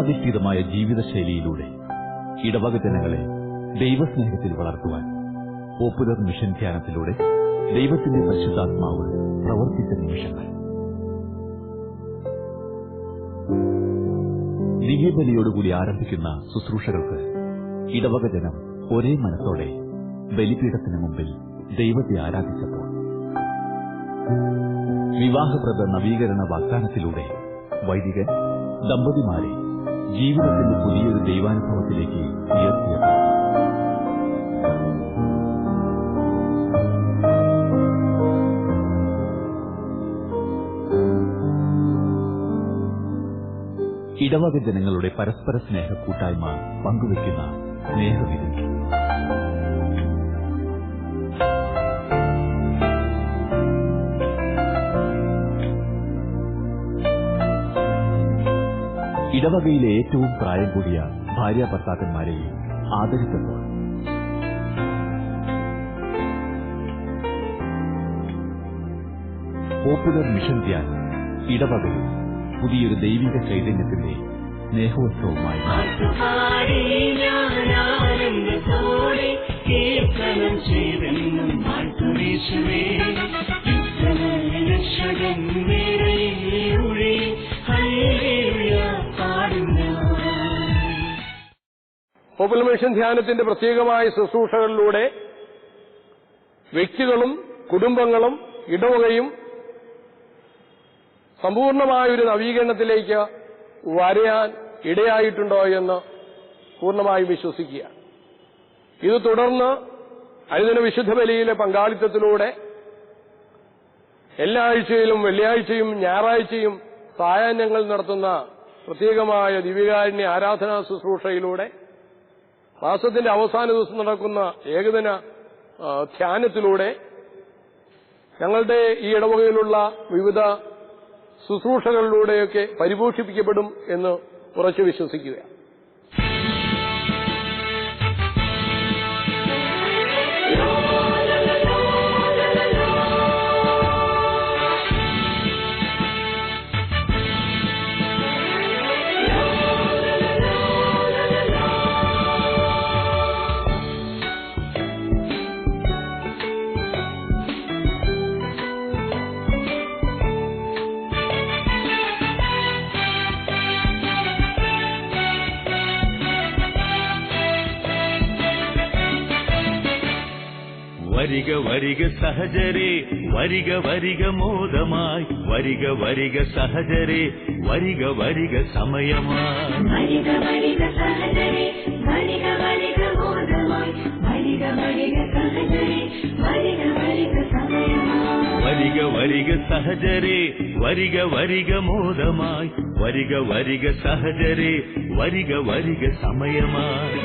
വചനാധിഷ്ഠിതമായ ജീവിതശൈലിയിലൂടെ ഇടവക ജനങ്ങളെ ദൈവസ്നേഹത്തിൽ വളർത്തുവാൻ പോപ്പുലർ മിഷൻ ധ്യാനത്തിലൂടെ ദൈവത്തിന്റെ പരിശുദ്ധാത്മാവ് പ്രവർത്തിച്ച നിമിഷങ്ങൾ. ദിവ്യബലിയോടുകൂടി ആരംഭിക്കുന്ന ശുശ്രൂഷകൾക്ക് ഇടവക ജനം ഒരേ മനസ്സോടെ ബലിപീഠത്തിന് മുമ്പിൽ ദൈവത്തെ ആരാധിച്ചപ്പോൾ. വിവാഹപ്രദ നവീകരണ വാഗ്ദാനത്തിലൂടെ വൈദികൻ ദമ്പതിമാരെ ജീവിതത്തിന്റെ പുതിയൊരു ദൈവാനുഭവത്തിലേക്ക് ഉയർത്തിയത് ഇടവക ജനങ്ങളുടെ പരസ്പര സ്നേഹ കൂട്ടായ്മ പങ്കുവയ്ക്കുന്ന സ്നേഹവിധി ഇടവകയിലെ ഏറ്റവും പ്രായം കൂടിയ ഭാര്യ ഭർത്താക്കന്മാരെയും ആദരിക്കുന്നു. പോപ്പുലർ മിഷൻ ധ്യാൻ ഇടവകയിൽ പുതിയൊരു ദൈവിക ചൈതന്യത്തിന്റെ സ്നേഹോത്സവമായി ചെയ്തെന്നും രക്ഷകൻ മിഷൻ ധ്യാനത്തിന്റെ പ്രത്യേകമായ ശുശ്രൂഷകളിലൂടെ വ്യക്തികളും കുടുംബങ്ങളും ഇടവകയും സമ്പൂർണമായൊരു നവീകരണത്തിലേക്ക് വരയാൻ ഇടയായിട്ടുണ്ടോ എന്ന് പൂർണമായും വിശ്വസിക്കുക. ഇത് തുടർന്ന് അനുദിന വിശുദ്ധ ബലിയിലെ പങ്കാളിത്തത്തിലൂടെ എല്ലാ ആഴ്ചയിലും വെള്ളിയാഴ്ചയും ഞായറാഴ്ചയും സായാഹ്നങ്ങൾ നടത്തുന്ന പ്രത്യേകമായ ദിവ്യകാരുണ്യ ആരാധനാ ശുശ്രൂഷയിലൂടെ മാസത്തിന്റെ അവസാന ദിവസം നടക്കുന്ന ഏകദിന ധ്യാനത്തിലൂടെ ഞങ്ങളുടെ ഈ ഇടവകയിലുള്ള വിവിധ ശുശ്രൂഷകളിലൂടെയൊക്കെ പരിപോഷിപ്പിക്കപ്പെടും എന്ന് ഉറച്ചു വിശ്വസിക്കുക വരിക വരിക സഹജരെ വരിക വരിക മോദമായി വരിക വരിക സഹജരെ വരിക വരിക സമയമായി വരിക വരിക സഹജരെ വരിക വരിക മോദമായി വരിക വരിക സഹജരെ വരിക വരിക സമയമായി വരിക വരിക സഹജരെ വരിക വരിക മോദമായി വരിക വരിക സഹജരെ വരിക വരിക സമയമായി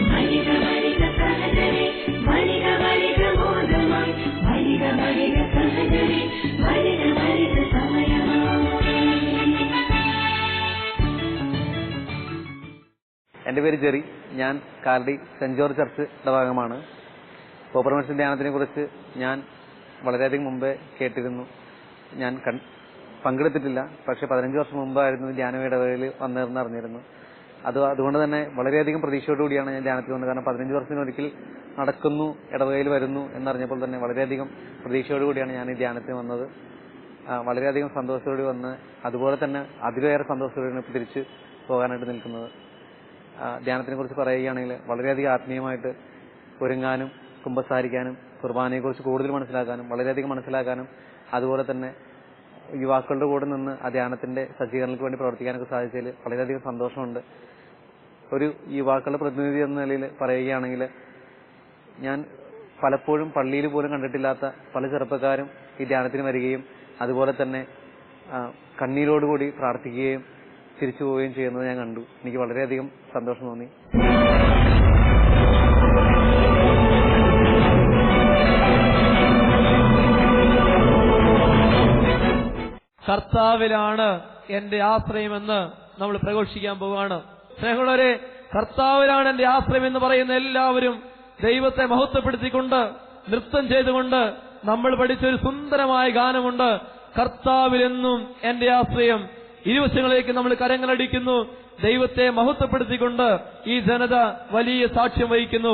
എന്റെ പേര് ജെറി. ഞാൻ കാർഡി സെന്റ് ജോർജ് ചർച്ച് ഭാഗമാണ്. പോപ്പർമെൻഷൻ ധ്യാനത്തിനെ കുറിച്ച് ഞാൻ വളരെയധികം മുമ്പേ കേട്ടിരുന്നു. ഞാൻ പങ്കെടുത്തിട്ടില്ല. പക്ഷെ പതിനഞ്ച് വർഷം മുമ്പായിരുന്നു ധ്യാനം ഇടവേളയിൽ വന്നതെന്ന് അറിഞ്ഞിരുന്നു. അത് അതുകൊണ്ട് തന്നെ വളരെയധികം പ്രതീക്ഷയോടുകൂടിയാണ് ഞാൻ ധ്യാനത്തിൽ വന്നത്. കാരണം പതിനഞ്ച് വർഷത്തിനൊരിക്കൽ നടക്കുന്നു ഇടവകയിൽ വരുന്നു എന്നറിഞ്ഞപ്പോൾ തന്നെ വളരെയധികം പ്രതീക്ഷയോടുകൂടിയാണ് ഞാൻ ഈ ധ്യാനത്തിന് വന്നത്. വളരെയധികം സന്തോഷത്തോടെ വന്ന് അതുപോലെ തന്നെ അതിലേറെ സന്തോഷത്തോടെയാണ് ഇപ്പോൾ തിരിച്ച് പോകാനായിട്ട് നിൽക്കുന്നത്. ധ്യാനത്തിനെ കുറിച്ച് പറയുകയാണെങ്കിൽ വളരെയധികം ആത്മീയമായിട്ട് ഒരുങ്ങാനും കുമ്പസാരിക്കാനും കുർബാനയെക്കുറിച്ച് കൂടുതൽ മനസ്സിലാക്കാനും വളരെയധികം മനസ്സിലാക്കാനും അതുപോലെ തന്നെ യുവാക്കളുടെ കൂടെ നിന്ന് ആ ധ്യാനത്തിന്റെ സജ്ജീകരണങ്ങൾക്ക് വേണ്ടി പ്രവർത്തിക്കാനൊക്കെ സാധിച്ചതിൽ വളരെയധികം സന്തോഷമുണ്ട്. ഒരു യുവാക്കളുടെ പ്രതിനിധി എന്ന നിലയിൽ പറയുകയാണെങ്കിൽ ഞാൻ പലപ്പോഴും പള്ളിയിൽ പോലും കണ്ടിട്ടില്ലാത്ത പല ചെറുപ്പക്കാരും ഈ ധ്യാനത്തിന് വരികയും അതുപോലെ തന്നെ കണ്ണീരോടുകൂടി പ്രാർത്ഥിക്കുകയും തിരിച്ചു പോവുകയും ചെയ്യുന്നത് ഞാൻ കണ്ടു. എനിക്ക് വളരെയധികം സന്തോഷം തോന്നി. കർത്താവിലാണ് എന്റെ ആശ്രയമെന്ന് നമ്മൾ പ്രഘോഷിക്കാൻ പോവുകയാണ്. സ്നേഹമുള്ളവരെ കർത്താവിലാണ് എന്റെ ആശ്രയം എന്ന് പറയുന്ന എല്ലാവരും ദൈവത്തെ മഹത്വപ്പെടുത്തിക്കൊണ്ട് നൃത്തം ചെയ്തുകൊണ്ട് നമ്മൾ പഠിച്ച ഒരു സുന്ദരമായ ഗാനമുണ്ട് കർത്താവിലെന്നും എന്റെ ആശ്രയം. ഇരുവശങ്ങളിലേക്ക് നമ്മൾ കരങ്ങളടിക്കുന്നു ദൈവത്തെ മഹത്വപ്പെടുത്തിക്കൊണ്ട് ഈ ജനത വലിയ സാക്ഷ്യം വഹിക്കുന്നു.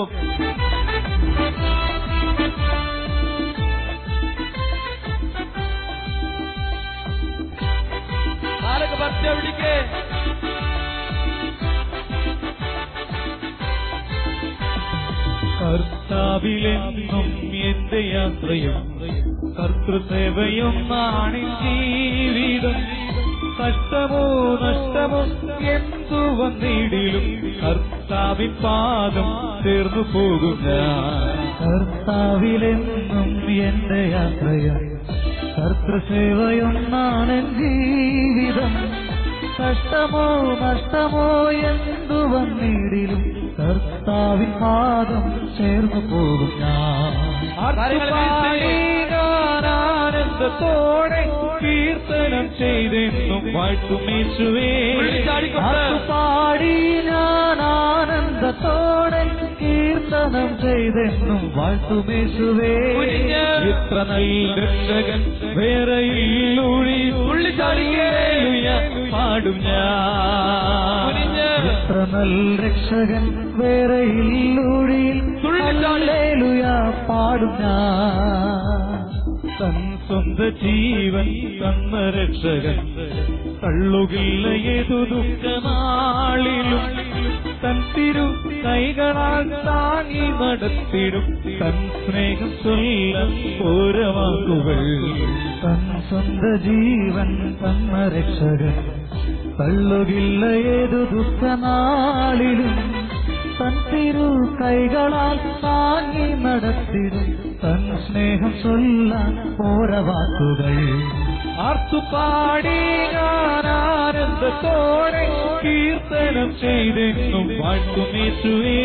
ആരൊക്കെ പറ്റ പിടിക്കേ. കർത്താവിലെന്നും എന്റെ യാത്രയും കർത്തൃസേവയൊന്നാണ് ജീവിതം. കഷ്ടമോ നഷ്ടമോ എന്തു വന്നിടിലും കർത്താവിൻ പാദം തീർന്നു പോകും ഞാൻ കർത്താവിലെന്നും എന്റെ യാത്രയും കർത്തൃസേവയൊന്നാണ് ജീവിതം. കഷ്ടമോ നഷ്ടമോ എന്തു വന്നിടിലും കർത്താവിൻ പാദം ചേർന്നു പോകും. ആനന്ദത്തോടെ കീർത്തനം ചെയ്തെന്നും വാഴ്ത്തുമേശുവേ. പാടി ഞാൻ ആനന്ദത്തോടെ കീർത്തനം ചെയ്തെന്നും വാഴ്ത്തുമേശുവേ. ഇത്ര നല്ല രക്ഷകൻ വേറെ. പാടും ഞാൻ. ഇത്ര നല്ല രക്ഷകൻ വേറെ ഇല്ലൂടി പാടും ഞാൻ തൻ സ്വന്ത ജീവൻ തന്ന രക്ഷകൻ തള്ളുകില്ല ഏതു ദുഃഖനാളിലും തൻ തിരു കൈകളാൽ താങ്ങി നടത്തിടും തൻ സ്നേഹം ചൊല്ല ഓരവാക്കുകൾ തൻ സ്വന്ത ജീവൻ തന്ന രക്ഷകൻ തള്ളുകില്ല ഏതു ദുഃഖനാളിലും തൻ തിരു കൈകളാൽ താങ്ങി നടത്തിടും. തൻ സ്നേഹം ചൊല്ലാൻ ഓരവാക്കുകൾ ആർത്തുപാടി ഞാൻ ആനന്ദത്തോടെ കീർത്തനം ചെയ്തെന്നും വാഴ്ത്തുമേശുവേ.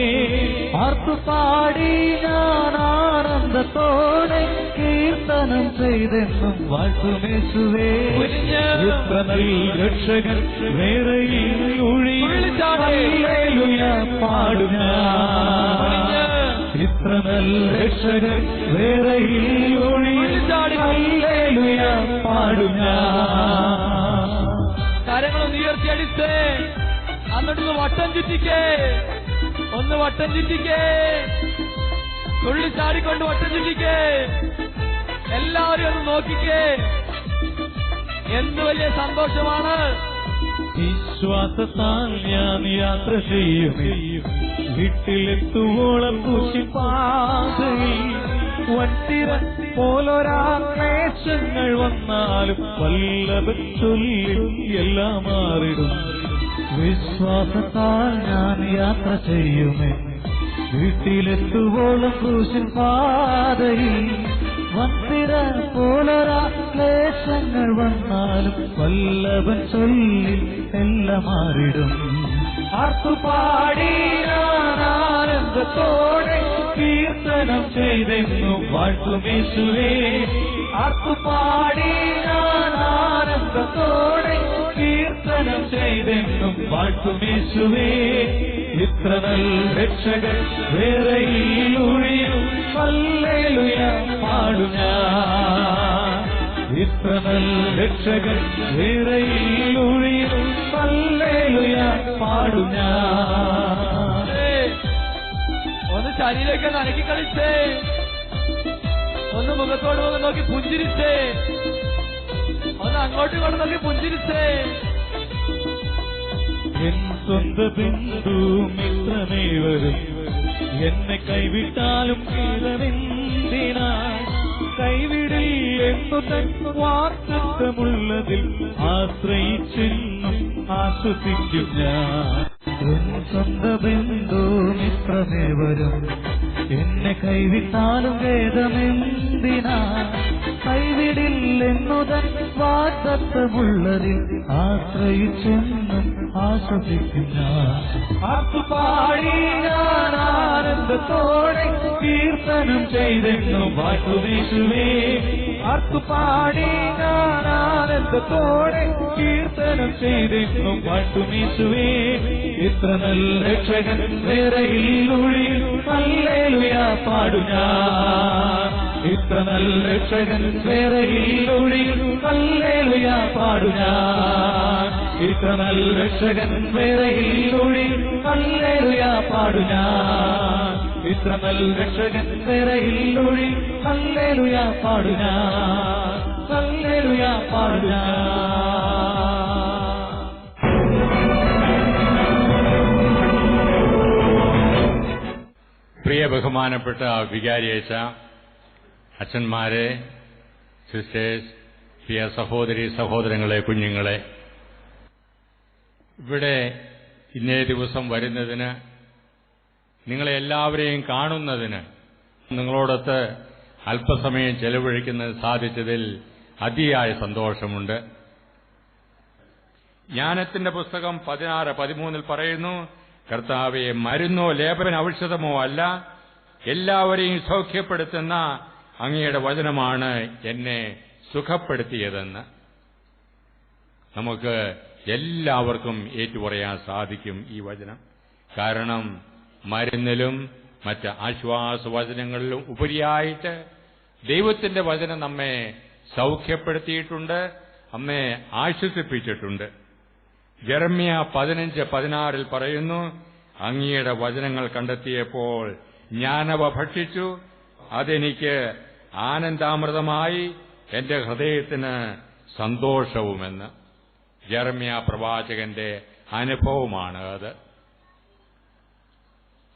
ആർത്തുപാടി ഞാൻ ആനന്ദത്തോടെ കീർത്തനം ചെയ്തെന്നും വാഴ്ത്തുമേശുവേ. നല്ല രക്ഷകൻ വേറെ പാടുക. ഇത്ര നല്ല രക്ഷകൻ വേറെ പാടുക കാര്യങ്ങളൊന്ന് ഉയർത്തിയടിച്ചേ എന്നിട്ടൊന്ന് വട്ടം ചുറ്റിക്കേ. ഒന്ന് വട്ടം ചുറ്റിക്കേ. തുള്ളി ചാടിക്കൊണ്ട് വട്ടം ചുറ്റിക്കേ. എല്ലാവരും ഒന്ന് നോക്കിക്കേ. എന്ത് വലിയ സന്തോഷമാണ്? വിശ്വാസത്താൽ ഞാൻ യാത്ര ചെയ്യും. വീട്ടിലെത്തുവോളം പൂശിപ്പാതയിൽ വട്ടിര പോലൊരാ ക്ലേശങ്ങൾ വന്നാലും വല്ലഭൻ ചൊല്ലി എല്ലാം മാറിടും. വിശ്വാസത്താൽ ഞാൻ യാത്ര ചെയ്യുമേ. വീട്ടിലെത്തുവോളം ക്രൂശിൻ പാതയിൽ വത്തിര പോലൊരാ ക്ലേശങ്ങൾ വന്നാലും വല്ലഭൻ ചൊല്ലി എല്ലാം മാറിടും ആർത്തുപാടി ഞാൻ ആനന്ദത്തോടെ കീർത്തനം ചെയ്തെന്നും വാഴ്ത്തുമേശുവേ ആർത്തുപാടി ഞാൻ ആനന്ദത്തോടെ കീർത്തനം ചെയ്തെന്നും വാഴ്ത്തുമേശുവേ ഇത്ര നൽ രക്ഷകൻ വേറെ ഒഴിയും ഹല്ലേലൂയ പാടും ഞാൻ. ഇത്ര നൽ രക്ഷകൻ വേറെ ഒഴിയും ഹല്ലേലൂയ പാടും ഞാൻ. ഏയ്, ഒന്ന് ശരീരമൊക്കെ നനക്കി കളിച്ചേ. ഒന്ന് മുഖത്തോട് മുഖം നോക്കി പുഞ്ചിരിച്ചേ. ഒന്ന് അങ്ങോട്ടും പുഞ്ചിരിച്ചേ? എൻ സ്വന്ത ബിന്ദു മിത്രമേവരും എന്നെ കൈവിട്ടാലും കീഴമെന്തിനാ കൈവിടിൽ എന്നു തൻ വാർത്തമുള്ളതിൽ ആശ്രയിച്ചെന്നും ആശ്വസിക്കും ഞാൻ. സ്വന്ത ബിന്ദു മിത്രമേവരും എന്നെ കൈവിട്ടാലും വേദമെന്തിനാ? കൈവിടില്ലെന്നു തൻ വാഗ്ദത്തമുള്ളതിൽ ആശ്രയിച്ചെന്നും ആശ്വസിക്കുന്ന ഞാൻ ആനന്ദത്തോടെ കീർത്തനം ചെയ്തെന്നും വാക്കുവേശുവേ ആർത്തുപാടി ഞാൻ ആനന്ദത്തോടെ കീർത്തനം ചെയ്തെന്നും വാട്ടുമീശുവേ ഇത്ര നല്ല രക്ഷകൻ വേറെ ഇല്ലുള്ളിൽ ഹല്ലേലൂയ പാടു ഞാൻ ഇത്ര നല്ല രക്ഷകൻ വേറെ ഹല്ലേലൂയ പാടു ഞാൻ ഇത്ര നല്ല രക്ഷകൻ വേറെ ഹല്ലേലൂയ പാടു ഞാൻ ഇത്ര നല്ല രക്ഷകൻ വേറെ ഇല്ലൊഴി ഹല്ലേലൂയ പാടു ഞാൻ ഹല്ലേലൂയ പാടു ഞാൻ പ്രിയ ബഹുമാനപ്പെട്ട വികാരിയേച്ച അച്ഛന്മാരെ സിസ്റ്റേഴ്സ് പ്രിയ സഹോദരി സഹോദരങ്ങളെ കുഞ്ഞുങ്ങളെ ഇവിടെ ഇന്നേ ദിവസം വരുന്നതിന് നിങ്ങളെ എല്ലാവരെയും കാണുന്നതിന് നിങ്ങളോടൊത്ത് അല്പസമയം ചെലവഴിക്കുന്നത് സാധിച്ചതിൽ അതിയായ സന്തോഷമുണ്ട്. ജ്ഞാനത്തിന്റെ പുസ്തകം പതിനാറ് പതിമൂന്നിൽ പറയുന്നു കർത്താവെ മരുന്നോ ലേപന ഔഷധമോ അല്ല എല്ലാവരെയും സൗഖ്യപ്പെടുത്തുന്ന അങ്ങയുടെ വചനമാണ് എന്നെ സുഖപ്പെടുത്തിയതെന്ന്. നമുക്ക് എല്ലാവർക്കും ഏറ്റുപറയാൻ സാധിക്കും ഈ വചനം. കാരണം മരുന്നിലും മറ്റ് ആശ്വാസ വചനങ്ങളിലും ഉപരിയായിട്ട് ദൈവത്തിന്റെ വചനം നമ്മെ സൗഖ്യപ്പെടുത്തിയിട്ടുണ്ട് നമ്മെ ആശ്വസിപ്പിച്ചിട്ടുണ്ട്. ജർമ്മിയ പതിനഞ്ച് പതിനാറിൽ പറയുന്നു അങ്ങയുടെ വചനങ്ങൾ കണ്ടെത്തിയപ്പോൾ ഞാനവ ഭക്ഷിച്ചു അതെനിക്ക് ആനന്ദാമൃതമായി എന്റെ ഹൃദയത്തിന് സന്തോഷവുമെന്ന് ജർമ്മ്യ പ്രവാചകന്റെ അനുഭവമാണ് അത്.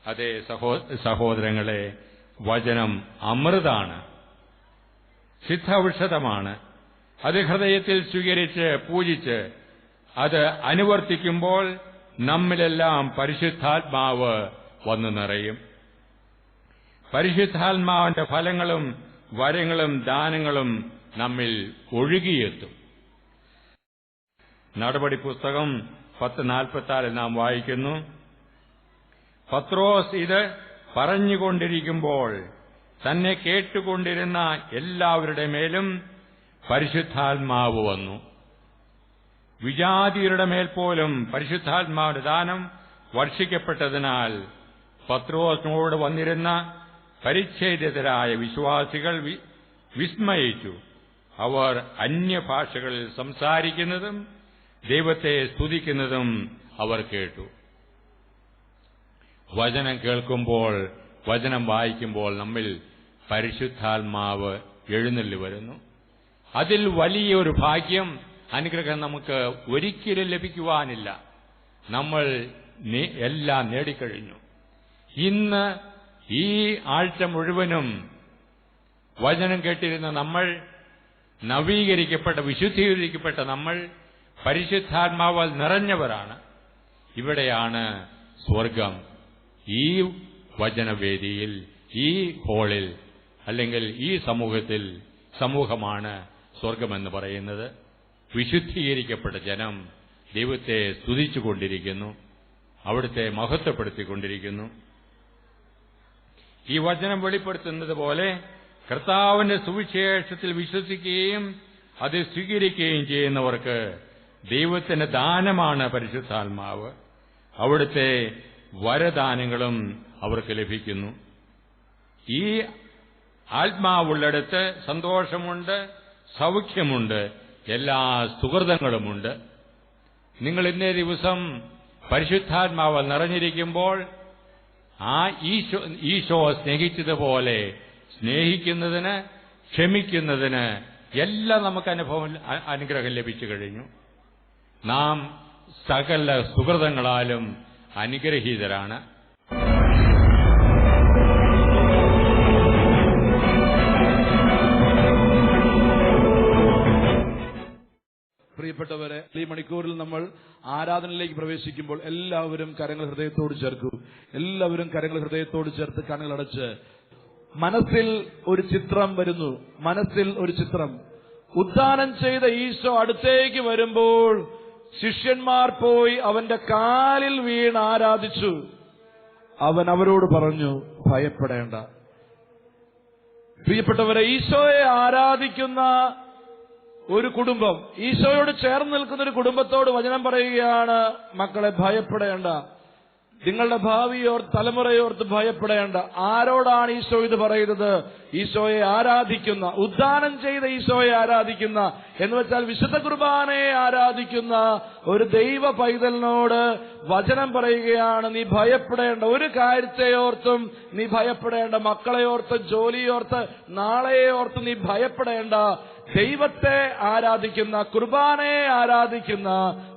അതേ സഹോ സഹോദരങ്ങളെ വചനം അമൃതാണ് സിദ്ധ ഔഷധമാണ് അത് ഹൃദയത്തിൽ സ്വീകരിച്ച് പൂജിച്ച് അത് അനുവർത്തിക്കുമ്പോൾ നമ്മിലെല്ലാം പരിശുദ്ധാത്മാവ് വന്നു നിറയും. പരിശുദ്ധാത്മാവിന്റെ ഫലങ്ങളും വരങ്ങളും ദാനങ്ങളും നമ്മിൽ ഒഴുകിയെത്തും. നടപടി പുസ്തകം പത്ത് നാൽപ്പത്തിനാലിൽ നാം വായിക്കുന്നു. പത്രോസ് ഇത് പറഞ്ഞുകൊണ്ടിരിക്കുമ്പോൾ തന്നെ കേട്ടുകൊണ്ടിരുന്ന എല്ലാവരുടെ മേലും പരിശുദ്ധാത്മാവ് വന്നു. വിജാതിയരുടെ മേൽ പോലും പരിശുദ്ധാത്മാവിന്റെ ദാനം വർഷിക്കപ്പെട്ടതിനാൽ പത്രോസിനോട് വന്നിരുന്ന പരിച്ഛേദിതരായ വിശ്വാസികൾ വിസ്മയിച്ചു. അവർ അന്യഭാഷകളിൽ സംസാരിക്കുന്നതും ദൈവത്തെ സ്തുതിക്കുന്നതും അവർ കേട്ടു. വചനം കേൾക്കുമ്പോൾ വചനം വായിക്കുമ്പോൾ നമ്മിൽ പരിശുദ്ധാത്മാവ് എഴുന്നള്ളി വരുന്നു. അതിൽ വലിയൊരു ഭാഗ്യം അനുഗ്രഹം നമുക്ക് ഒരിക്കലും ലഭിക്കുവാനില്ല. നമ്മൾ എല്ലാം നേടിക്കഴിഞ്ഞു. ഇന്ന് ഈ ആഴ്ച മുഴുവനും വചനം കേട്ടിരുന്ന നമ്മൾ നവീകരിക്കപ്പെട്ട വിശുദ്ധീകരിക്കപ്പെട്ട നമ്മൾ പരിശുദ്ധാത്മാവാൽ നിറഞ്ഞവരാണ്. ഇവിടെയാണ് സ്വർഗം. ഈ വചനവേദിയിൽ ഈ ഹോളിൽ അല്ലെങ്കിൽ ഈ സമൂഹത്തിൽ സമൂഹമാണ് സ്വർഗമെന്ന് പറയുന്നത്. വിശുദ്ധീകരിക്കപ്പെട്ട ജനം ദൈവത്തെ സ്തുതിച്ചുകൊണ്ടിരിക്കുന്നു. അവിടുത്തെ മഹത്വപ്പെടുത്തിക്കൊണ്ടിരിക്കുന്നു. ഈ വചനം വെളിപ്പെടുത്തുന്നത് പോലെ കർത്താവിന്റെ സുവിശേഷത്തിൽ വിശ്വസിക്കുകയും അത് സ്വീകരിക്കുകയും ചെയ്യുന്നവർക്ക് ദൈവത്തിന്റെ ദാനമാണ് പരിശുദ്ധാത്മാവ്. അവിടുത്തെ വരദാനങ്ങളും അവർക്ക് ലഭിക്കുന്നു. ഈ ആത്മാവുള്ളിടത്ത് സന്തോഷമുണ്ട് സൗഖ്യമുണ്ട് എല്ലാ സുഹൃതങ്ങളുമുണ്ട്. നിങ്ങൾ ഇന്നേ ദിവസം പരിശുദ്ധാത്മാവ് നിറഞ്ഞിരിക്കുമ്പോൾ ആ ഈശോ ഈശോ സ്നേഹിച്ചതുപോലെ സ്നേഹിക്കുന്നതിന് ക്ഷമിക്കുന്നതിന് എല്ലാം നമുക്ക് അനുഭവം അനുഗ്രഹം ലഭിച്ചു കഴിഞ്ഞു. നാം സകല സുഹൃതങ്ങളാലും അനുഗ്രഹീതരാണ്. പ്രിയപ്പെട്ടവരെ ഈ മണിക്കൂറിൽ നമ്മൾ ആരാധനയിലേക്ക് പ്രവേശിക്കുമ്പോൾ എല്ലാവരും കരങ്ങൾ ഹൃദയത്തോട് ചേർക്കൂ എല്ലാവരും കരങ്ങൾ ഹൃദയത്തോട് ചേർത്ത് കണ്ണുകളടച്ച്. മനസ്സിൽ ഒരു ചിത്രം വരുന്നു. മനസ്സിൽ ഒരു ചിത്രം. ഉദ്ധാനം ചെയ്ത ഈശോ അടുത്തേക്ക് വരുമ്പോൾ ശിഷ്യന്മാർ പോയി അവന്റെ കാലിൽ വീണ് ആരാധിച്ചു. അവൻ അവരോട് പറഞ്ഞു ഭയപ്പെടേണ്ട. പ്രിയപ്പെട്ടവരെ ഈശോയെ ആരാധിക്കുന്ന ഒരു കുടുംബം. ഈശോയോട് ചേർന്ന് നിൽക്കുന്ന ഒരു കുടുംബത്തോട് വചനം പറയുകയാണ് മക്കളെ ഭയപ്പെടേണ്ട. നിങ്ങളുടെ ഭാവിയോർ തലമുറയോർത്ത് ഭയപ്പെടേണ്ട. ആരോടാണ് ഈശോ ഇത് പറയുന്നത്? ഈശോയെ ആരാധിക്കുന്ന ഉദ്ദാനം ചെയ്ത ഈശോയെ ആരാധിക്കുന്ന എന്ന് വെച്ചാൽ വിശുദ്ധ കുർബാനയെ ആരാധിക്കുന്ന ഒരു ദൈവ പൈതലിനോട് വചനം പറയുകയാണ് നീ ഭയപ്പെടേണ്ട. ഒരു കാര്യത്തെയോർത്തും നീ ഭയപ്പെടേണ്ട. മക്കളെയോർത്ത് ജോലിയോർത്ത് നാളെയോർത്ത് നീ ഭയപ്പെടേണ്ട. ദൈവത്തെ ആരാധിക്കുന്ന കുർബാനയെ ആരാധിക്കുന്ന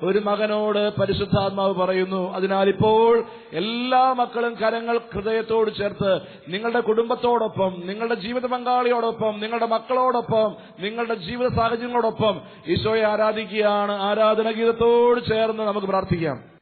ഒരു മകനോട് പരിശുദ്ധാത്മാവ് പറയുന്നു. അതിനാൽ ഇപ്പോൾ എല്ലാ മക്കളും കരങ്ങൾ ഹൃദയത്തോട് ചേർത്ത് നിങ്ങളുടെ കുടുംബത്തോടൊപ്പം നിങ്ങളുടെ ജീവിത പങ്കാളിയോടൊപ്പം നിങ്ങളുടെ മക്കളോടൊപ്പം നിങ്ങളുടെ ജീവിത സാഹചര്യങ്ങളോടൊപ്പം ഈശോയെ ആരാധിക്കുകയാണ്. ആരാധന ഗീതത്തോട് ചേർന്ന് നമുക്ക് പ്രാർത്ഥിക്കാം.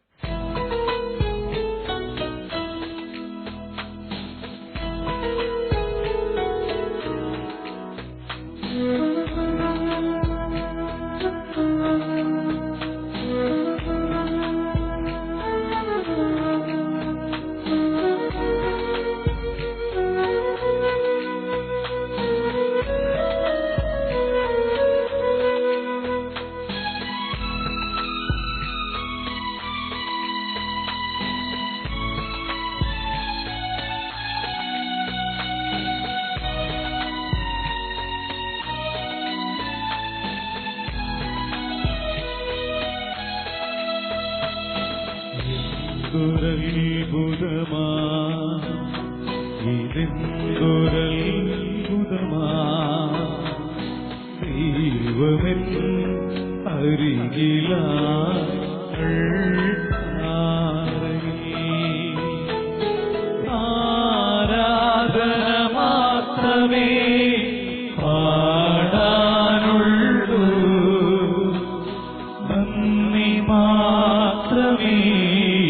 മാത്രമേ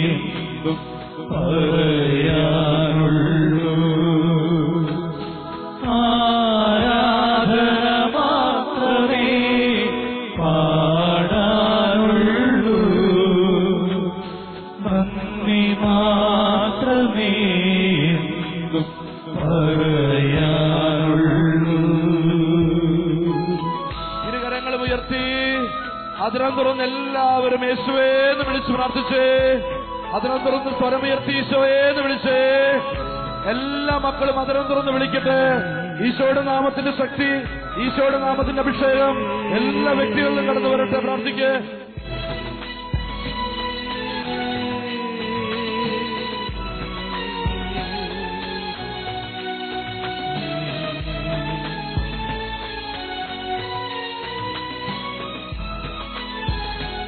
എന്നും ഈശോയെ എന്ന് വിളിച്ചേ? എല്ലാ മക്കളും അതിരം തുറന്ന് വിളിക്കട്ടെ. ഈശോയുടെ നാമത്തിന്റെ ശക്തി ഈശോയുടെ നാമത്തിന്റെ അഭിഷേകം എല്ലാ വ്യക്തികളിലും കടന്നു വരട്ടെ. പ്രാർത്ഥിക്ക്.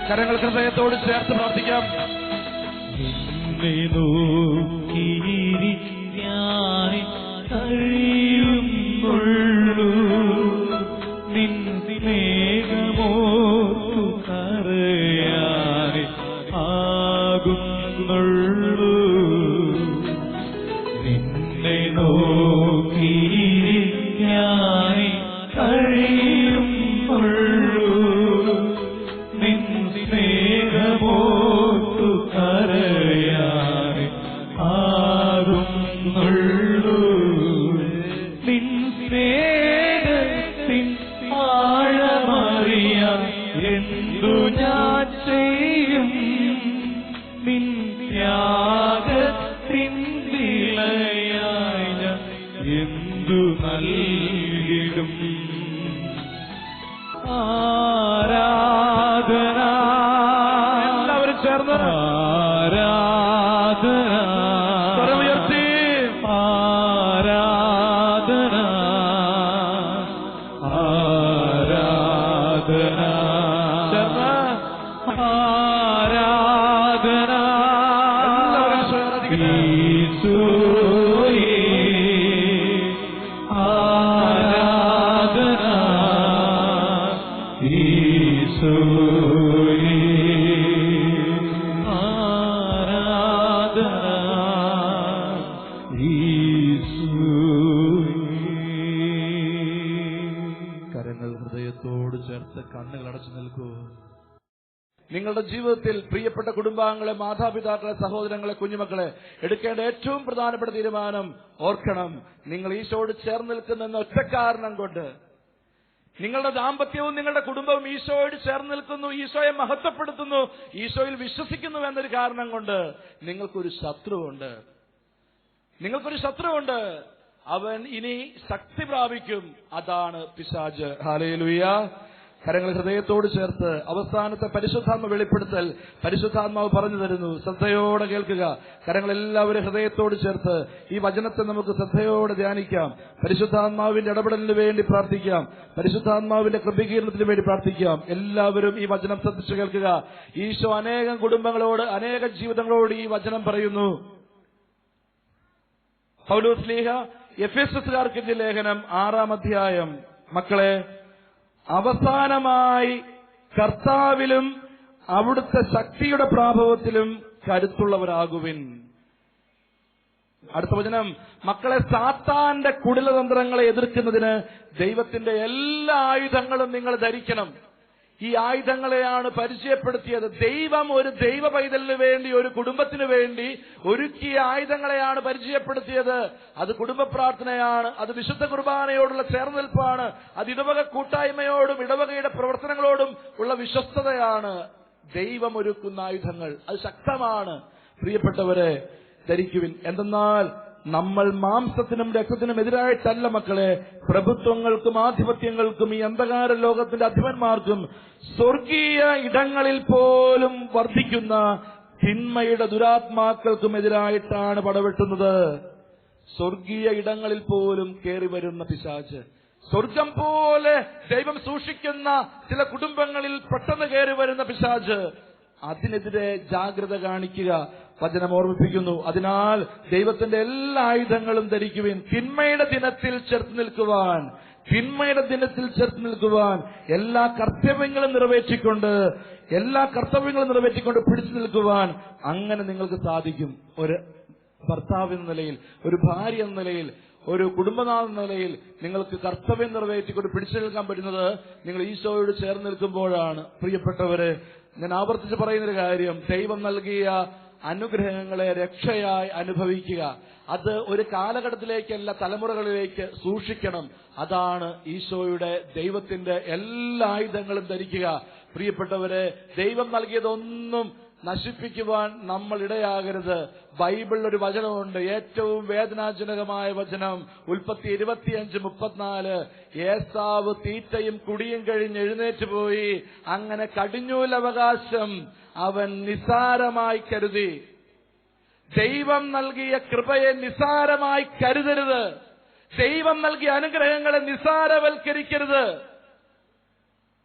കരങ്ങൾ ഹൃദയത്തോട് ചേർത്ത് പ്രാർത്ഥിക്കാം. നോക്കിയിരിക്കാനേ കഴിയുന്നുള്ളൂ എന്തു ഞാൻ ചെയ്യും എന്തു നൽകിടും? ആരാധന കരങ്ങൾ ഹൃദയത്തോട് ചേർത്ത് കണ്ണുകൾ അടച്ചു നിൽക്കൂ. നിങ്ങളുടെ ജീവിതത്തിൽ പ്രിയപ്പെട്ട കുടുംബാംഗങ്ങളെ മാതാപിതാക്കളെ സഹോദരങ്ങളെ കുഞ്ഞുമക്കളെ എടുക്കേണ്ട ഏറ്റവും പ്രധാനപ്പെട്ട തീരുമാനം ഓർക്കണം. നിങ്ങൾ ഈശോട് ചേർന്ന് നിൽക്കുന്നെന്ന ഒറ്റ കാരണം കൊണ്ട്. നിങ്ങളുടെ ദാമ്പത്യവും നിങ്ങളുടെ കുടുംബവും ഈശോയോട് ചേർന്ന് നിൽക്കുന്നു ഈശോയെ മഹത്വപ്പെടുത്തുന്നു ഈശോയിൽ വിശ്വസിക്കുന്നു എന്നൊരു കാരണം കൊണ്ട് നിങ്ങൾക്കൊരു ശത്രുവുണ്ട്. നിങ്ങൾക്കൊരു ശത്രുവുണ്ട്. അവൻ ഇനി ശക്തി പ്രാപിക്കും. അതാണ് പിശാജ് ഹാലയിലുയ്യ കരങ്ങൾ ഹൃദയത്തോട് ചേർത്ത് അവസാനത്തെ പരിശുദ്ധാത്മ വെളിപ്പെടുത്തൽ പരിശുദ്ധാത്മാവ് പറഞ്ഞു തരുന്നു. ശ്രദ്ധയോടെ കേൾക്കുക. കരങ്ങൾ എല്ലാവരും ഹൃദയത്തോട് ചേർത്ത് ഈ വചനത്തെ നമുക്ക് ശ്രദ്ധയോടെ ധ്യാനിക്കാം. പരിശുദ്ധാത്മാവിന്റെ ഇടപെടലിന് വേണ്ടി പ്രാർത്ഥിക്കാം. പരിശുദ്ധാത്മാവിന്റെ കൃപീകരണത്തിന് വേണ്ടി പ്രാർത്ഥിക്കാം. എല്ലാവരും ഈ വചനം ശ്രദ്ധിച്ചു കേൾക്കുക. ഈശോ അനേകം കുടുംബങ്ങളോട് അനേക ജീവിതങ്ങളോട് ഈ വചനം പറയുന്നു. പൗലോസ് ലീഹ എഫ് എസ് എസുകാർക്കിന്റെ ലേഖനം ആറാം അധ്യായം. മക്കളെ അവസാനമായി കർത്താവിലും അവിടുത്തെ ശക്തിയുടെ പ്രാഭവത്തിലും കരുത്തുള്ളവരാകുവിൻ. അടുത്ത വചനം മക്കളെ സാത്താന്റെ കുടിലതന്ത്രങ്ങളെ എതിർക്കുന്നതിന് ദൈവത്തിന്റെ എല്ലാ ആയുധങ്ങളും നിങ്ങൾ ധരിക്കണം. ഈ ആയുധങ്ങളെയാണ് പരിചയപ്പെടുത്തിയത്. ദൈവം ഒരു ദൈവ പൈതലിന് വേണ്ടി ഒരു കുടുംബത്തിന് വേണ്ടി ഒരുക്കിയ ആയുധങ്ങളെയാണ് പരിചയപ്പെടുത്തിയത്. അത് കുടുംബ പ്രാർത്ഥനയാണ് അത് വിശുദ്ധ കുർബാനയോടുള്ള ചേർന്നിൽപ്പാണ് അത് ഇടവക കൂട്ടായ്മയോടും ഇടവകയുടെ പ്രവർത്തനങ്ങളോടും ഉള്ള വിശ്വസ്തതയാണ്. ദൈവം ഒരുക്കുന്ന ആയുധങ്ങൾ. അത് ശക്തമാണ്. പ്രിയപ്പെട്ടവരെ ധരിക്കുവിൻ. എന്തെന്നാൽ നമ്മൾ മാംസത്തിനും രക്തത്തിനും എതിരായിട്ടല്ല മക്കളെ. പ്രഭുത്വങ്ങൾക്കും ആധിപത്യങ്ങൾക്കും ഈ അന്ധകാര ലോകത്തിന്റെ അധിപന്മാർക്കും സ്വർഗീയ ഇടങ്ങളിൽ പോലും വർദ്ധിക്കുന്ന തിന്മയുടെ ദുരാത്മാക്കൾക്കും എതിരായിട്ടാണ് പടവെട്ടുന്നത്. സ്വർഗീയ ഇടങ്ങളിൽ പോലും കയറി വരുന്ന പിശാച്ച്. സ്വർഗം പോലെ ദൈവം സൂക്ഷിക്കുന്ന ചില കുടുംബങ്ങളിൽ പെട്ടെന്ന് കയറി വരുന്ന പിശാച്ച്. അതിനെതിരെ ജാഗ്രത കാണിക്കുക. വചനം ഓർമ്മിപ്പിക്കുന്നു. അതിനാൽ ദൈവത്തിന്റെ എല്ലാ ആയുധങ്ങളും ധരിക്കുവിൻ. തിന്മയുടെ ദിനത്തിൽ ചേർത്ത് നിൽക്കുവാൻ. തിന്മയുടെ ദിനത്തിൽ ചേർത്ത് നിൽക്കുവാൻ. എല്ലാ കർത്തവ്യങ്ങളും നിറവേറ്റിക്കൊണ്ട് എല്ലാ കർത്തവ്യങ്ങളും നിറവേറ്റിക്കൊണ്ട് പിടിച്ചു നിൽക്കുവാൻ അങ്ങനെ നിങ്ങൾക്ക് സാധിക്കും. ഒരു ഭർത്താവ് എന്ന നിലയിൽ ഒരു ഭാര്യ എന്ന നിലയിൽ ഒരു കുടുംബനാഥ നിലയിൽ നിങ്ങൾക്ക് കർത്തവ്യം നിറവേറ്റിക്കൊണ്ട് പിടിച്ചു നിൽക്കാൻ പറ്റുന്നത് നിങ്ങൾ ഈശോയോട് ചേർന്ന് നിൽക്കുമ്പോഴാണ്. പ്രിയപ്പെട്ടവരെ ഞാൻ ആവർത്തിച്ച് പറയുന്നൊരു കാര്യം. ദൈവം നൽകിയ അനുഗ്രഹങ്ങളെ രക്ഷയായി അനുഭവിക്കുക. അത് ഒരു കാലഘട്ടത്തിലേക്കല്ല തലമുറകളിലേക്ക് സൂക്ഷിക്കണം. അതാണ് ഈശോയുടെ ദൈവത്തിന്റെ എല്ലാ ആയുധങ്ങളും ധരിക്കുക. പ്രിയപ്പെട്ടവരെ ദൈവം നൽകിയതൊന്നും നശിപ്പിക്കുവാൻ നമ്മൾ ഇടയാകരുത്. ബൈബിളിൽ ഒരു വചനമുണ്ട് ഏറ്റവും വേദനാജനകമായ വചനം ഉൽപ്പത്തി ഇരുപത്തിയഞ്ച് മുപ്പത്തിനാല്. ഏസാവ് തീറ്റയും കുടിയും കഴിഞ്ഞ് എഴുന്നേറ്റ് പോയി. അങ്ങനെ കടിഞ്ഞൂലവകാശം അവൻ നിസാരമായി കരുതി. ദൈവം നൽകിയ കൃപയെ നിസാരമായി കരുതരുത്. ദൈവം നൽകിയ അനുഗ്രഹങ്ങളെ നിസാരവൽക്കരിക്കരുത്.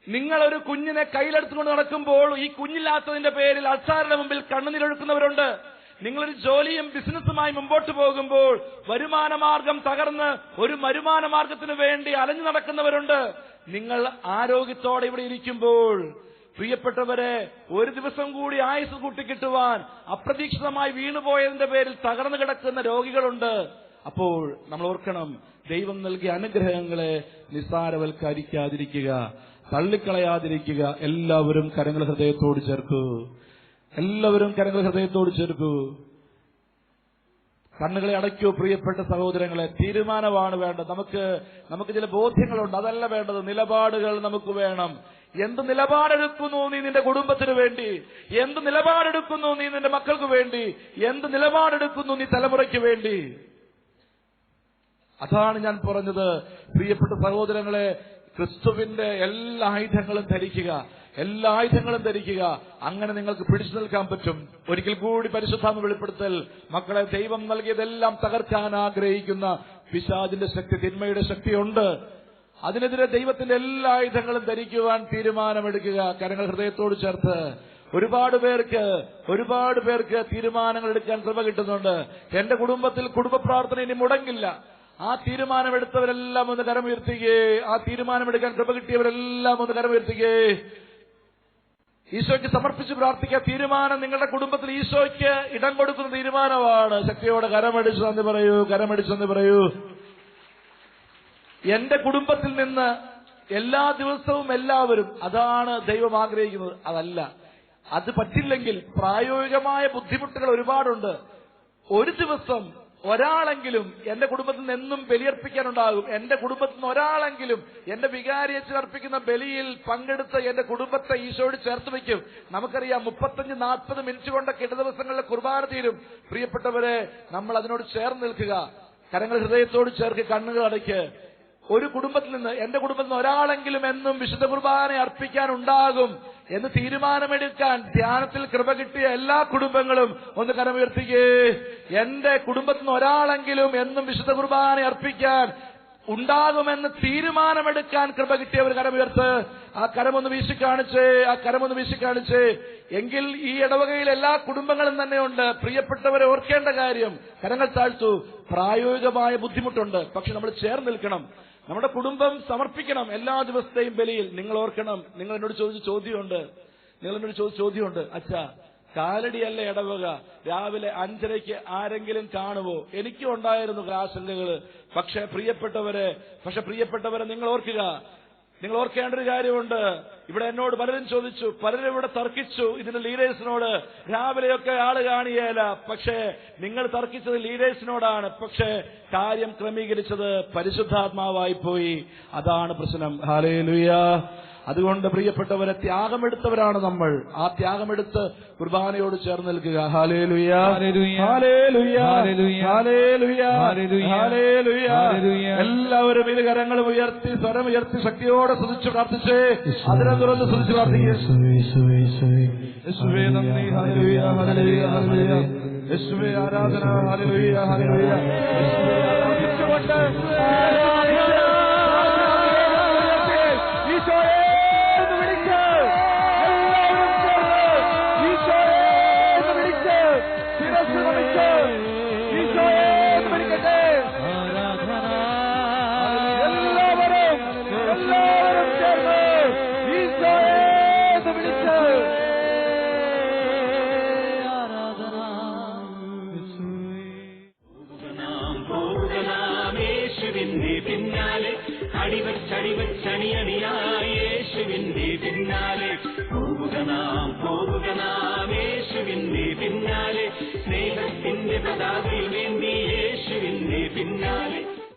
നിങ്ങൾ ഒരു കുഞ്ഞിനെ കയ്യിലെടുത്തുകൊണ്ട് നടക്കുമ്പോൾ ഈ കുഞ്ഞില്ലാത്തതിന്റെ പേരിൽ അൾസാറിന്റെ മുമ്പിൽ കണ്ണുനീരൊഴുക്കുന്നവരുണ്ട്. നിങ്ങളൊരു ജോലിയും ബിസിനസ്സുമായി മുമ്പോട്ട് പോകുമ്പോൾ വരുമാന മാർഗം തകർന്ന് ഒരു വരുമാന മാർഗത്തിന് വേണ്ടി അലഞ്ഞു നടക്കുന്നവരുണ്ട്. നിങ്ങൾ ആരോഗ്യത്തോടെ ഇവിടെ ഇരിക്കുമ്പോൾ പ്രിയപ്പെട്ടവരെ ഒരു ദിവസം കൂടി ആയുസ് കൂട്ടിക്കിട്ടുവാൻ അപ്രതീക്ഷിതമായി വീണുപോയതിന്റെ പേരിൽ തകർന്നു കിടക്കുന്ന രോഗികളുണ്ട്. അപ്പോൾ നമ്മൾ ഓർക്കണം ദൈവം നൽകിയ അനുഗ്രഹങ്ങളെ നിസ്സാരവൽക്കരിക്കാതിരിക്കുക തള്ളിക്കളയാതിരിക്കുക. എല്ലാവരും കരങ്ങൾ ഹൃദയത്തോട് ചേർക്കൂ. എല്ലാവരും കരങ്ങൾ ഹൃദയത്തോട് ചേർക്കൂ. കണ്ണുകളെ അടയ്ക്കൂ പ്രിയപ്പെട്ട സഹോദരങ്ങളെ. തീരുമാനമാണ് വേണ്ടത്. നമുക്ക് നമുക്ക് ചില ബോധ്യങ്ങളുണ്ട്. അതല്ല വേണ്ടത്. നിലപാടുകൾ നമുക്ക് വേണം. എന്ത് നിലപാടെടുക്കുന്നു നീ നിന്റെ കുടുംബത്തിന് വേണ്ടി? എന്ത് നിലപാടെടുക്കുന്നു നീ നിന്റെ മക്കൾക്ക് വേണ്ടി? എന്ത് നിലപാടെടുക്കുന്നു നീ തലമുറയ്ക്ക് വേണ്ടി? അതാണ് ഞാൻ പറഞ്ഞത്. പ്രിയപ്പെട്ട സഹോദരങ്ങളെ ക്രിസ്തുവിന്റെ എല്ലാ ആയുധങ്ങളും ധരിക്കുക എല്ലാ ആയുധങ്ങളും ധരിക്കുക. അങ്ങനെ നിങ്ങൾക്ക് പിടിച്ചു നിൽക്കാൻ പറ്റും. ഒരിക്കൽ കൂടി പരിശുദ്ധാമ വെളിപ്പെടുത്തൽ. മക്കളെ ദൈവം നൽകിയതെല്ലാം തകർക്കാൻ ആഗ്രഹിക്കുന്ന പിശാജിന്റെ ശക്തി തിന്മയുടെ ശക്തിയുണ്ട്. അതിനെതിരെ ദൈവത്തിന്റെ എല്ലാ ആയുധങ്ങളും ധരിക്കുവാൻ തീരുമാനമെടുക്കുക. കരങ്ങൾ ഹൃദയത്തോട് ചേർത്ത് ഒരുപാട് പേർക്ക് ഒരുപാട് പേർക്ക് തീരുമാനങ്ങൾ എടുക്കാൻ കൃപ കിട്ടുന്നുണ്ട്. എന്റെ കുടുംബത്തിൽ കുടുംബ പ്രാർത്ഥന ഇനി മുടങ്ങില്ല. ആ തീരുമാനമെടുത്തവരെല്ലാം ഒന്ന് കരമുയർത്തുകേ ആ തീരുമാനമെടുക്കാൻ കൃപ കിട്ടിയവരെല്ലാം ഒന്ന് കരമുയർത്തുകേ ഈശോയ്ക്ക് സമർപ്പിച്ച് പ്രാർത്ഥിക്കുക തീരുമാനം നിങ്ങളുടെ കുടുംബത്തിൽ ഈശോയ്ക്ക് ഇടം കൊടുക്കുന്ന തീരുമാനമാണ്. ശക്തിയോടെ കരമടിച്ചു നന്ദി പറയൂ കരമടിച്ചു നന്ദി പറയൂ. എന്റെ കുടുംബത്തിൽ നിന്ന് എല്ലാ ദിവസവും എല്ലാവരും അതാണ് ദൈവം ആഗ്രഹിക്കുന്നത്. അതല്ല. അത് പറ്റില്ലെങ്കിൽ പ്രായോഗികമായ ബുദ്ധിമുട്ടുകൾ ഒരുപാടുണ്ട്. ഒരു ദിവസം ഒരാളെങ്കിലും എന്റെ കുടുംബത്തിൽ നിന്ന് ബലിയർപ്പിക്കാനുണ്ടാകും. എന്റെ കുടുംബത്തിൽ നിന്ന് ഒരാളെങ്കിലും എന്റെ വികാരിയച്ഛൻ അർപ്പിക്കുന്ന ബലിയിൽ പങ്കെടുത്ത് എന്റെ കുടുംബത്തെ ഈശോയോട് ചേർത്ത് വയ്ക്കും. നമുക്കറിയാം മുപ്പത്തഞ്ച് നാൽപ്പത് മിനിറ്റ് കൊണ്ടൊക്കെ ഇട ദിവസങ്ങളിലെ കുർബാന തീരും. പ്രിയപ്പെട്ടവരെ നമ്മൾ അതിനോട് ചേർന്ന് നിൽക്കുക. കരങ്ങൾ ഹൃദയത്തോട് ചേർക്ക് കണ്ണുകൾ അടയ്ക്ക് ഒരു കുടുംബത്തിൽ നിന്ന് എന്റെ കുടുംബത്തിൽ നിന്ന് ഒരാളെങ്കിലും എന്നും വിശുദ്ധ കുർബാന അർപ്പിക്കാൻ ഉണ്ടാകും എന്ന് തീരുമാനമെടുക്കാൻ ധ്യാനത്തിൽ കൃപ കിട്ടിയ എല്ലാ കുടുംബങ്ങളും ഒന്ന് കരമുയർത്തിക്കേ. എന്റെ കുടുംബത്തിൽ നിന്ന് ഒരാളെങ്കിലും എന്നും വിശുദ്ധ കുർബാന അർപ്പിക്കാൻ ഉണ്ടാകുമെന്ന് തീരുമാനമെടുക്കാൻ കൃപ കിട്ടിയ ഒരു കരമുയർത്ത്. ആ കരമൊന്ന് വീശി കാണിച്ച് ആ കരമൊന്ന് വീശി കാണിച്ച്. എങ്കിൽ ഈ ഇടവകയിൽ എല്ലാ കുടുംബങ്ങളും തന്നെയുണ്ട്. പ്രിയപ്പെട്ടവരെ ഓർക്കേണ്ട കാര്യം കരങ്ങൾ താഴ്ത്തു. പ്രായോഗികമായ ബുദ്ധിമുട്ടുണ്ട്. പക്ഷെ നമ്മൾ ചേർന്ന് നിൽക്കണം. നമ്മുടെ കുടുംബം സമർപ്പിക്കണം എല്ലാ ദിവസത്തെയും ബലിയിൽ. നിങ്ങൾ ഓർക്കണം നിങ്ങൾ എന്നോട് ചോദിച്ച ചോദ്യമുണ്ട്. നിങ്ങൾ എന്നോട് ചോദിച്ച ചോദ്യമുണ്ട്. അച്ഛാ കാലടിയല്ല ഇടവക? രാവിലെ അഞ്ചരയ്ക്ക് ആരെങ്കിലും കാണുവോ? എനിക്കും ഉണ്ടായിരുന്നു ആശങ്കകൾ പക്ഷെ പ്രിയപ്പെട്ടവരെ പക്ഷെ പ്രിയപ്പെട്ടവരെ നിങ്ങൾ ഓർക്കുക നിങ്ങൾ ഓർക്കേണ്ട ഒരു കാര്യമുണ്ട്. ഇവിടെ എന്നോട് പലരും ചോദിച്ചു പലരും ഇവിടെ തർക്കിച്ചു ഇതിന്റെ ലീഡേഴ്സിനോട് രാവിലെയൊക്കെ ആൾ കാണിയേല. പക്ഷേ നിങ്ങൾ തർക്കിച്ചത് ലീഡേഴ്സിനോടാണ് പക്ഷേ കാര്യം ക്രമീകരിച്ചത് പരിശുദ്ധാത്മാവായി പോയി. അതാണ് പ്രശ്നം. ഹാലേലുയ അതുകൊണ്ട് പ്രിയപ്പെട്ടവരെ ത്യാഗമെടുത്തവരാണ് നമ്മൾ. ആ ത്യാഗമെടുത്ത് കുർബാനയോട് ചേർന്ന് നിൽക്കുക. എല്ലാവരും ഇരു കരങ്ങൾ ഉയർത്തി സ്വരം ഉയർത്തി ശക്തിയോടെ സ്തുതിച്ച് പ്രാർത്ഥിച്ചേ. അതിനെ തുറന്ന് സ്തുതിച്ച് പ്രാർത്ഥിക്കുക ആരാധന.